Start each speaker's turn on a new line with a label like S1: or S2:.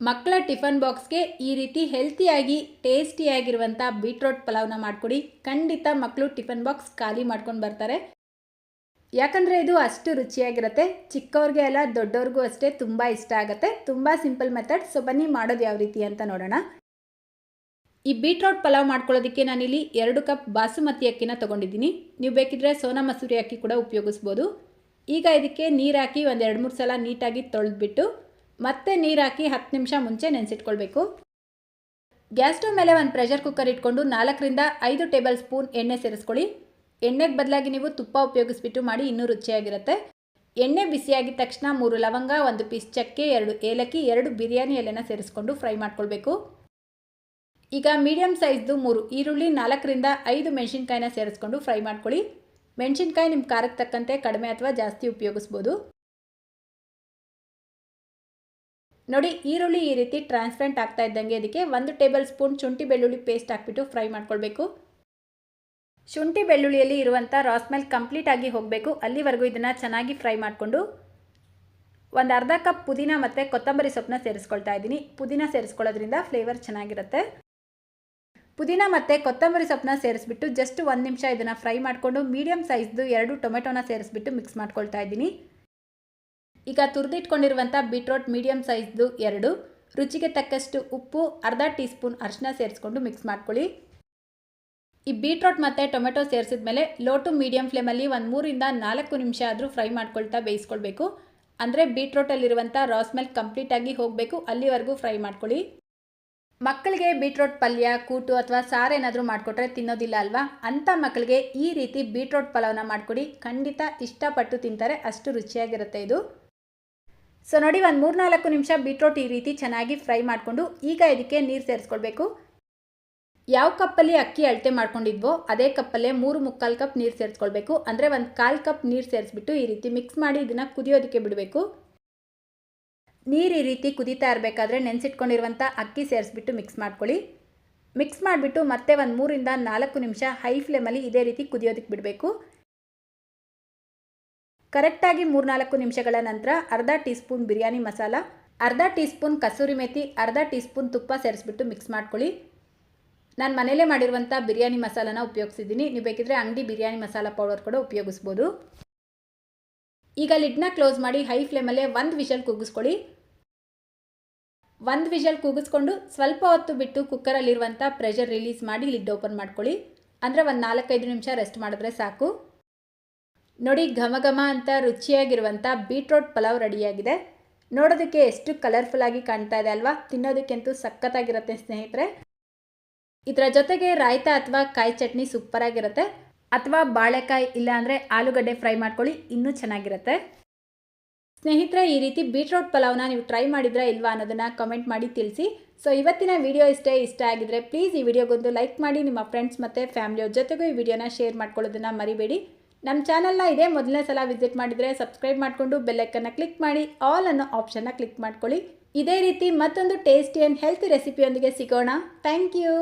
S1: ಮಕ್ಕಳ ಟಿಫನ್ ಬಾಕ್ಸ್ಗೆ ಈ ರೀತಿ ಹೆಲ್ತಿಯಾಗಿ ಟೇಸ್ಟಿಯಾಗಿರುವಂಥ ಬೀಟ್ರೋಟ್ ಪಲಾವ್ನ ಮಾಡಿಕೊಡಿ. ಖಂಡಿತ ಮಕ್ಕಳು ಟಿಫನ್ ಬಾಕ್ಸ್ ಖಾಲಿ ಮಾಡ್ಕೊಂಡು ಬರ್ತಾರೆ. ಯಾಕಂದರೆ ಇದು ಅಷ್ಟು ರುಚಿಯಾಗಿರುತ್ತೆ. ಚಿಕ್ಕವ್ರಿಗೆ ಎಲ್ಲ ದೊಡ್ಡವ್ರಿಗೂ ಅಷ್ಟೇ ತುಂಬ ಇಷ್ಟ ಆಗುತ್ತೆ. ತುಂಬ ಸಿಂಪಲ್ ಮೆಥಡ್. ಸೊ, ಬನ್ನಿ ಮಾಡೋದು ಯಾವ ರೀತಿ ಅಂತ ನೋಡೋಣ. ಈ ಬೀಟ್ರೋಟ್ ಪಲಾವ್ ಮಾಡ್ಕೊಳ್ಳೋದಕ್ಕೆ ನಾನಿಲ್ಲಿ ಎರಡು ಕಪ್ ಬಾಸುಮತಿ ಅಕ್ಕಿನ ತೊಗೊಂಡಿದ್ದೀನಿ. ನೀವು ಬೇಕಿದ್ರೆ ಸೋನಾ ಮಸೂರಿ ಅಕ್ಕಿ ಕೂಡ ಉಪಯೋಗಿಸ್ಬೋದು. ಈಗ ಇದಕ್ಕೆ ನೀರು ಹಾಕಿ ಒಂದು ಮೂರು ಸಲ ನೀಟಾಗಿ ತೊಳೆದ್ಬಿಟ್ಟು ಮತ್ತೆ ನೀರು ಹಾಕಿ ಹತ್ತು ನಿಮಿಷ ಮುಂಚೆ ನೆನೆಸಿಟ್ಕೊಳ್ಬೇಕು. ಗ್ಯಾಸ್ ಸ್ಟವ್ ಮೇಲೆ ಒಂದು ಪ್ರೆಷರ್ ಕುಕ್ಕರ್ ಇಟ್ಕೊಂಡು ನಾಲ್ಕರಿಂದ ಐದು ಟೇಬಲ್ ಸ್ಪೂನ್ ಎಣ್ಣೆ ಸೇರಿಸ್ಕೊಳ್ಳಿ. ಎಣ್ಣೆಗೆ ಬದಲಾಗಿ ನೀವು ತುಪ್ಪ ಉಪಯೋಗಿಸ್ಬಿಟ್ಟು ಮಾಡಿ ಇನ್ನೂ ರುಚಿಯಾಗಿರುತ್ತೆ. ಎಣ್ಣೆ ಬಿಸಿಯಾಗಿದ ತಕ್ಷಣ ಮೂರು ಲವಂಗ, ಒಂದು ಪೀಸ್ ಚಕ್ಕೆ, ಎರಡು ಏಲಕ್ಕಿ, ಎರಡು ಬಿರಿಯಾನಿ ಎಲೆನ ಸೇರಿಸ್ಕೊಂಡು ಫ್ರೈ ಮಾಡ್ಕೊಳ್ಬೇಕು. ಈಗ ಮೀಡಿಯಮ್ ಸೈಜ್ದು ಮೂರು ಈರುಳ್ಳಿ ನಾಲ್ಕರಿಂದ ಐದು ಮೆಣಸಿನ್ಕಾಯಿನ ಸೇರಿಸ್ಕೊಂಡು ಫ್ರೈ ಮಾಡ್ಕೊಳ್ಳಿ. ಮೆಣಸಿನ್ಕಾಯಿ ನಿಮ್ಮ ಖಾರಕ್ಕೆ ತಕ್ಕಂತೆ ಕಡಿಮೆ ಅಥವಾ ಜಾಸ್ತಿ ಉಪಯೋಗಿಸ್ಬೋದು. ನೋಡಿ, ಈರುಳ್ಳಿ ಈ ರೀತಿ ಟ್ರಾನ್ಸ್ಪರೆಂಟ್ ಆಗ್ತಾ ಇದ್ದಂಗೆ ಅದಕ್ಕೆ ಒಂದು ಟೇಬಲ್ ಸ್ಪೂನ್ ಶುಂಠಿ ಬೆಳ್ಳುಳ್ಳಿ ಪೇಸ್ಟ್ ಹಾಕ್ಬಿಟ್ಟು ಫ್ರೈ ಮಾಡ್ಕೊಳ್ಬೇಕು. ಶುಂಠಿ ಬೆಳ್ಳುಳ್ಳಿಯಲ್ಲಿ ಇರುವಂಥ ರಾಸ್ಮೆಲ್ ಕಂಪ್ಲೀಟ್ ಆಗಿ ಹೋಗಬೇಕು. ಅಲ್ಲಿವರೆಗೂ ಇದನ್ನು ಚೆನ್ನಾಗಿ ಫ್ರೈ ಮಾಡಿಕೊಂಡು ಒಂದು ಅರ್ಧ ಕಪ್ ಪುದೀನ ಮತ್ತು ಕೊತ್ತಂಬರಿ ಸೊಪ್ಪನ್ನ ಸೇರಿಸ್ಕೊಳ್ತಾ ಇದ್ದೀನಿ. ಪುದೀನ ಸೇರಿಸ್ಕೊಳ್ಳೋದ್ರಿಂದ ಫ್ಲೇವರ್ ಚೆನ್ನಾಗಿರುತ್ತೆ. ಪುದೀನ ಮತ್ತು ಕೊತ್ತಂಬರಿ ಸೊಪ್ಪನ್ನ ಸೇರಿಸ್ಬಿಟ್ಟು ಜಸ್ಟ್ ಒಂದು ನಿಮಿಷ ಇದನ್ನು ಫ್ರೈ ಮಾಡಿಕೊಂಡು ಮೀಡಿಯಮ್ ಸೈಜ್ದು ಎರಡು ಟೊಮೆಟೊನ ಸೇರಿಸ್ಬಿಟ್ಟು ಮಿಕ್ಸ್ ಮಾಡ್ಕೊಳ್ತಾ ಇದ್ದೀನಿ. ಈಗ ತುರಿದಿಟ್ಕೊಂಡಿರುವಂಥ ಬೀಟ್ರೋಟ್ ಮೀಡಿಯಮ್ ಸೈಜ್ದು ಎರಡು, ರುಚಿಗೆ ತಕ್ಕಷ್ಟು ಉಪ್ಪು, ಅರ್ಧ ಟೀ ಸ್ಪೂನ್ ಅರಿಶಿನ ಸೇರಿಸ್ಕೊಂಡು ಮಿಕ್ಸ್ ಮಾಡ್ಕೊಳ್ಳಿ. ಈ ಬೀಟ್ರೋಟ್ ಮತ್ತು ಟೊಮೆಟೊ ಸೇರಿಸಿದ ಮೇಲೆ ಲೋ ಟು ಮೀಡಿಯಮ್ ಫ್ಲೇಮಲ್ಲಿ ಒಂದು ಮೂರಿಂದ ನಾಲ್ಕು ನಿಮಿಷ ಆದರೂ ಫ್ರೈ ಮಾಡ್ಕೊಳ್ತಾ ಬೇಯಿಸ್ಕೊಳ್ಬೇಕು. ಅಂದರೆ ಬೀಟ್ರೋಟಲ್ಲಿರುವಂಥ ರಾಸ್ಮೆಲ್ ಕಂಪ್ಲೀಟಾಗಿ ಹೋಗಬೇಕು, ಅಲ್ಲಿವರೆಗೂ ಫ್ರೈ ಮಾಡ್ಕೊಳ್ಳಿ. ಮಕ್ಕಳಿಗೆ ಬೀಟ್ರೋಟ್ ಪಲ್ಯ, ಕೂಟು ಅಥವಾ ಸಾರು ಏನಾದರೂ ಮಾಡಿಕೊಟ್ರೆ ತಿನ್ನೋದಿಲ್ಲ ಅಲ್ವಾ? ಅಂಥ ಮಕ್ಕಳಿಗೆ ಈ ರೀತಿ ಬೀಟ್ರೋಟ್ ಪಲಾವ್ನ ಮಾಡಿಕೊಡಿ. ಖಂಡಿತ ಇಷ್ಟಪಟ್ಟು ತಿಂತಾರೆ, ಅಷ್ಟು ರುಚಿಯಾಗಿರುತ್ತೆ ಇದು. ಸೊ ನೋಡಿ, ಒಂದು ಮೂರ್ನಾಲ್ಕು ನಿಮಿಷ ಬೀಟ್ರೋಟ್ ಈ ರೀತಿ ಚೆನ್ನಾಗಿ ಫ್ರೈ ಮಾಡಿಕೊಂಡು ಈಗ ಇದಕ್ಕೆ ನೀರು ಸೇರಿಸ್ಕೊಳ್ಬೇಕು. ಯಾವ ಕಪ್ಪಲ್ಲಿ ಅಕ್ಕಿ ಅಳತೆ ಮಾಡ್ಕೊಂಡಿದ್ವೋ ಅದೇ ಕಪ್ಪಲ್ಲೇ ಮೂರು ಮುಕ್ಕಾಲು ಕಪ್ ನೀರು ಸೇರಿಸ್ಕೊಳ್ಬೇಕು. ಅಂದರೆ ಒಂದು ಕಾಲು ಕಪ್ ನೀರು ಸೇರಿಸ್ಬಿಟ್ಟು ಈ ರೀತಿ ಮಿಕ್ಸ್ ಮಾಡಿ ಇದನ್ನು ಕುದಿಯೋದಕ್ಕೆ ಬಿಡಬೇಕು. ನೀರು ಈ ರೀತಿ ಕುದೀತಾ ಇರಬೇಕಾದ್ರೆ ನೆನೆಸಿಟ್ಕೊಂಡಿರುವಂಥ ಅಕ್ಕಿ ಸೇರಿಸ್ಬಿಟ್ಟು ಮಿಕ್ಸ್ ಮಾಡ್ಕೊಳ್ಳಿ. ಮಿಕ್ಸ್ ಮಾಡಿಬಿಟ್ಟು ಮತ್ತೆ ಒಂದು ಮೂರಿಂದ ನಾಲ್ಕು ನಿಮಿಷ ಹೈ ಫ್ಲೇಮಲ್ಲಿ ಇದೇ ರೀತಿ ಕುದಿಯೋದಕ್ಕೆ ಬಿಡಬೇಕು. ಕರೆಕ್ಟಾಗಿ ಮೂರ್ನಾಲ್ಕು ನಿಮಿಷಗಳ ನಂತರ ಅರ್ಧ ಟೀ ಸ್ಪೂನ್ ಬಿರಿಯಾನಿ ಮಸಾಲ, ಅರ್ಧ ಟೀ ಸ್ಪೂನ್ ಕಸೂರಿ ಮೇಥಿ, ಅರ್ಧ ಟೀ ಸ್ಪೂನ್ ತುಪ್ಪ ಸೇರಿಸ್ಬಿಟ್ಟು ಮಿಕ್ಸ್ ಮಾಡ್ಕೊಳ್ಳಿ. ನಾನು ಮನೆಯಲ್ಲೇ ಮಾಡಿರುವಂಥ ಬಿರಿಯಾನಿ ಮಸಾಲನ ಉಪಯೋಗಿಸಿದ್ದೀನಿ. ನೀವು ಬೇಕಿದ್ರೆ ಅಂಗಡಿ ಬಿರಿಯಾನಿ ಮಸಾಲ ಪೌಡರ್ ಕೂಡ ಉಪಯೋಗಿಸ್ಬೋದು. ಈಗ ಲಿಡ್ನ ಕ್ಲೋಸ್ ಮಾಡಿ ಹೈ ಫ್ಲೇಮಲ್ಲೇ ಒಂದು ವಿಷಲ್ ಕೂಗಿಸ್ಕೊಳ್ಳಿ ಒಂದು ವಿಷಲ್ ಕೂಗಿಸ್ಕೊಂಡು ಸ್ವಲ್ಪ ಹೊತ್ತು ಬಿಟ್ಟು ಕುಕ್ಕರಲ್ಲಿರುವಂಥ ಪ್ರೆಷರ್ ರಿಲೀಸ್ ಮಾಡಿ ಲಿಡ್ ಓಪನ್ ಮಾಡ್ಕೊಳ್ಳಿ. ಅಂದರೆ ಒಂದು ನಾಲ್ಕೈದು ನಿಮಿಷ ರೆಸ್ಟ್ ಮಾಡಿದ್ರೆ ಸಾಕು. ನೋಡಿ ಘಮ ಘಮ ಅಂತ ರುಚಿಯಾಗಿರುವಂಥ ಬೀಟ್ರೋಟ್ ಪಲಾವ್ ರೆಡಿಯಾಗಿದೆ. ನೋಡೋದಕ್ಕೆ ಎಷ್ಟು ಕಲರ್ಫುಲ್ಲಾಗಿ ಕಾಣ್ತಾ ಇದೆ ಅಲ್ವಾ? ತಿನ್ನೋದಕ್ಕಂತೂ ಸಖತ್ತಾಗಿರುತ್ತೆ ಸ್ನೇಹಿತರೆ. ಇದರ ಜೊತೆಗೆ ರಾಯ್ತ ಅಥವಾ ಕಾಯಿ ಚಟ್ನಿ ಸೂಪರಾಗಿರುತ್ತೆ ಅಥವಾ ಬಾಳೆಕಾಯಿ ಇಲ್ಲಾಂದರೆ ಆಲೂಗಡ್ಡೆ ಫ್ರೈ ಮಾಡ್ಕೊಳ್ಳಿ, ಇನ್ನೂ ಚೆನ್ನಾಗಿರುತ್ತೆ. ಸ್ನೇಹಿತರೆ, ಈ ರೀತಿ ಬೀಟ್ರೋಟ್ ಪಲಾವ್ನ ನೀವು ಟ್ರೈ ಮಾಡಿದ್ರಾ ಇಲ್ವಾ ಅನ್ನೋದನ್ನು ಕಮೆಂಟ್ ಮಾಡಿ ತಿಳಿಸಿ. ಸೊ ಇವತ್ತಿನ ವಿಡಿಯೋ ಇಷ್ಟೇ ಇಷ್ಟ ಆಗಿದ್ರೆ ಪ್ಲೀಸ್ ಈ ವಿಡಿಯೋಗೊಂದು ಲೈಕ್ ಮಾಡಿ, ನಿಮ್ಮ ಫ್ರೆಂಡ್ಸ್ ಮತ್ತು ಫ್ಯಾಮಿಲಿಯವ್ರ ಜೊತೆಗೂ ಈ ವಿಡಿಯೋನ ಶೇರ್ ಮಾಡ್ಕೊಳ್ಳೋದನ್ನು ಮರಿಬೇಡಿ. ನಮ್ಮ ಚಾನಲ್ನ ಇದೇ ಮೊದಲನೇ ಸಲ ವಿಸಿಟ್ ಮಾಡಿದರೆ ಸಬ್ಸ್ಕ್ರೈಬ್ ಮಾಡಿಕೊಂಡು ಬೆಲ್ಲೈಕನ್ನು ಕ್ಲಿಕ್ ಮಾಡಿ ಆಲ್ ಅನ್ನೋ ಆಪ್ಷನ್ನ ಕ್ಲಿಕ್ ಮಾಡ್ಕೊಳ್ಳಿ. ಇದೇ ರೀತಿ ಮತ್ತೊಂದು ಟೇಸ್ಟಿ ಆ್ಯಂಡ್ ಹೆಲ್ತ್ ರೆಸಿಪಿಯೊಂದಿಗೆ ಸಿಗೋಣ. Thank you